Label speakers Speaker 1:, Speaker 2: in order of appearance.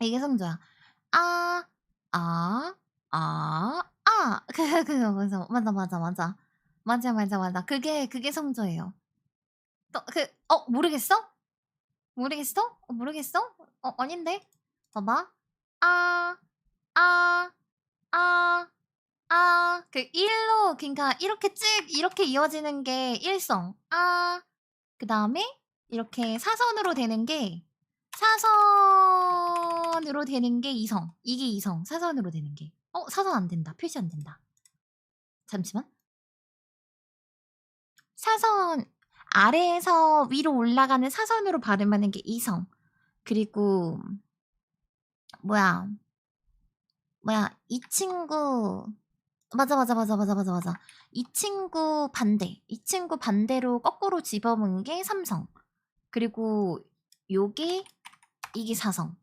Speaker 1: 이게 성조야. 아, 아, 아, 아. 그, 그거 맞아, 맞아, 맞아, 맞아. 맞아, 맞아, 맞아. 그게, 그게 성조예요. 또, 그, 어, 모르겠어? 모르겠어? 어, 모르겠어? 어, 아닌데? 봐봐. 아, 아, 아, 아. 그, 일로, 그니까, 이렇게 쭉, 이렇게 이어지는 게 일성. 아, 그 다음에, 이렇게 사선으로 되는 게, 사선으로 되는 게 이성. 이게 이성. 사선으로 되는 게. 어, 사선 안 된다. 표시 안 된다. 잠시만. 사선, 아래에서 위로 올라가는 사선으로 발음하는 게 이성. 그리고, 뭐야. 뭐야. 이 친구. 맞아, 맞아, 맞아, 맞아, 맞아, 맞아. 이 친구 반대. 이 친구 반대로 거꾸로 집어먹은 게 삼성. 그리고 요게 이게 사성.